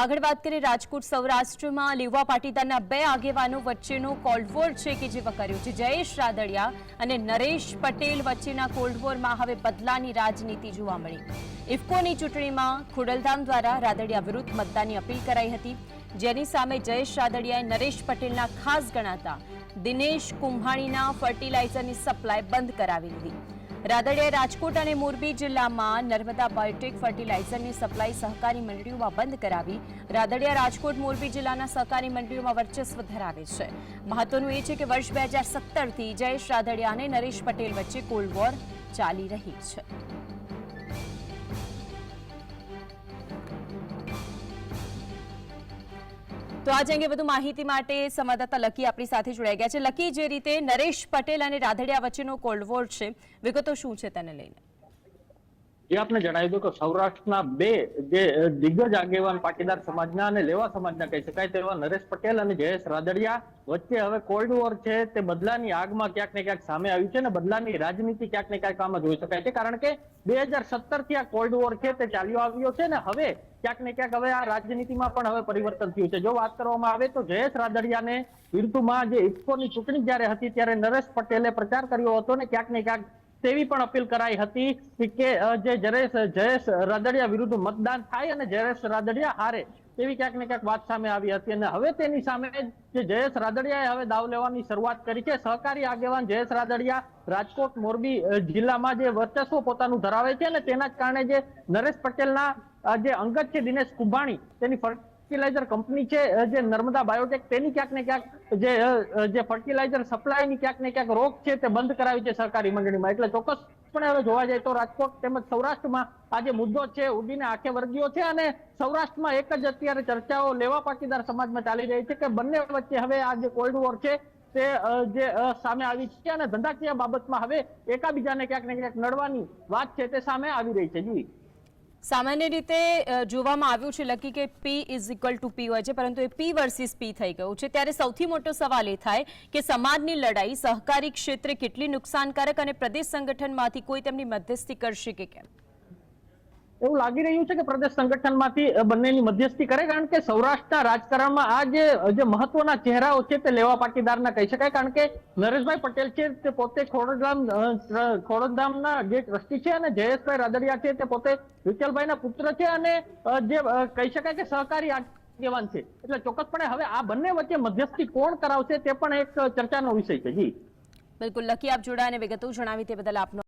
આગળ વાત કરીએ રાજકોટ સૌરાષ્ટ્રમાં, લેવા પાટીદારના બે આગેવાનો વચ્ચેનો કોલ્ડ વોર છે કે જે કર્યું છે? જયેશ રાદડિયા અને નરેશ પટેલ વચ્ચેના કોલ્ડ વોરમાં હવે બદલાની રાજનીતિ જોવા મળી. ઇફકોની ચૂંટણીમાં ખોડલધામ દ્વારા રાદડિયા વિરુદ્ધ મતદાનની અપીલ કરાઈ હતી. જેની સામે જયેશ રાદડિયાએ નરેશ પટેલના ખાસ ગણાતા દિનેશ કુંભાણીના ફર્ટિલાઇઝરની સપ્લાય બંધ કરાવી લીધી રાદડિયાએ રાજકોટ અને મોરબી જિલ્લામાં નર્મદા બાયોટેક ફર્ટિલાઇઝરની સપ્લાય સહકારી મંડળીઓમાં બંધ કરાવી રાદડિયા, રાજકોટ, મોરબી જિલ્લાના સહકારી મંડળીઓમાં વર્ચસ્વ ધરાવે છે. મહત્વનું એ છે કે વર્ષ બે હજાર સત્તરથી જયેશ રાદડિયા અને નરેશ પટેલ વચ્ચે કોલ્ડ વોર ચાલી રહી છે. તો આજે અંગે વધુ માહિતી માટે સંવાદદાતા લકી આપણી સાથે જોડાઈ ગયા છે. લકી, જે રીતે નરેશ પટેલ અને રાધડિયા વચ્ચેનો કોલ્ડ વોર છે, વિગતો શું છે તેને લઈને? જે આપને જણાવી દઉં કે સૌરાષ્ટ્રના બે જે દિગ્ગજ આગેવાન પાટીદાર સમાજના અને લેવા સમાજના કહી શકાય તેવા નરેશ પટેલ અને જયેશ રાદડિયા વચ્ચે હવે કોલ્ડ વોર છે તે બદલાની આગમાં ક્યાંક ને ક્યાંક સામે આવ્યું છે અને બદલાની રાજનીતિ ક્યાંક ને ક્યાંક આમાં જોઈ શકાય છે. કારણ કે બે હજાર સત્તરથી આ કોલ્ડ વોર છે તે ચાલ્યો આવ્યો છે ને હવે ક્યાંક ને ક્યાંક હવે આ રાજનીતિમાં પણ હવે પરિવર્તન થયું છે. જો વાત કરવામાં આવે તો જયેશ રાદડિયાને વિરુદ્ધમાં જે ઇફકોની ચૂંટણી જ્યારે હતી ત્યારે નરેશ પટેલે પ્રચાર કર્યો હતો ને ક્યાંક ને ક્યાંક તેવી પણ અપીલ કરાઈ હતી કે જે જયેશ જયેશ રાદડિયા વિરુદ્ધ મતદાન થાય અને જયેશ રાદડિયા હારે તેવી ક્યાંક ને ક્યાંક વાત સામે આવી હતી. અને હવે તેની સામે જે જયેશ રાદડિયાએ હવે દાવ લેવાની શરૂઆત કરી છે. સહકારી આગેવાન જયેશ રાદડિયા રાજકોટ, મોરબી જિલ્લામાં જે વર્ચસ્વ પોતાનું ધરાવે છે અને તેના જ કારણે જે નરેશ પટેલના જે અંગત છે દિનેશ કુંભાણી, તેની ફર્ટિલાઇઝર કંપની છે જે નર્મદા બાયોટેક તેની ક્યાંક ને ક્યાંક જે જે ફર્ટિલાઇઝર સપ્લાયની ક્યાંક ને ક્યાંક રોક છે તે બંધ કરાવી છે સરકારી મંડળીમાં. એટલે ચોક્કસપણે હવે જોવા જાય તો રાજકોટ તેમજ સૌરાષ્ટ્રમાં આ મુદ્દો છે, ઉડીને આંખે વર્ગ્યો છે અને સૌરાષ્ટ્રમાં એક જ અત્યારે ચર્ચાઓ લેવા પાટીદાર સમાજમાં ચાલી રહી છે કે બંને વચ્ચે હવે આ જે કોલ્ડ વોર છે તે જે સામે આવી છે અને ધંધાકીય બાબતમાં હવે એકાબીજાને ક્યાંક ને ક્યાંક નડવાની વાત છે તે સામે આવી રહી છે. જી. સામાન્ય રીતે જોવામાં આવ્યું છે લકી કે P is equal to P હોય છે, પરંતુ એ પી વર્સિસ પી થઈ ગયું છે. ત્યારે સૌથી મોટો સવાલ એ થાય કે સમાજની લડાઈ સહકારી ક્ષેત્રે કેટલી નુકસાનકારક અને પ્રદેશ સંગઠનમાંથી કોઈ તેમની મધ્યસ્થી કરશે કે કેમ? એવું લાગી રહ્યું છે કે પ્રદેશ સંગઠનમાંથી અ, બંનેની મધ્યસ્થી કરે? કારણ કે સૌરાષ્ટ્રના રાજકારણમાં આ જે મહત્વના ચહેરાઓ છે તે લેવા પાટીદારના કહી શકાય. કારણ કે નરેશભાઈ પટેલ છે તે પોતે ખોડધામ ખોડધામના જે ટ્રસ્ટી છે અને જયેશભાઈ રાદડિયા છે તે પોતે વિઠ્ઠલભાઈના પુત્ર છે અને જે કહી શકાય કે સહકારી આગેવાન છે. એટલે ચોક્કસપણે હવે આ બંને વચ્ચે મધ્યસ્થી કોણ કરાવશે તે પણ એક ચર્ચાનો વિષય છે. જી. બિલકુલ. લકી આપ જોડાયા અને વિગતો જણાવી તે બદલ આપનો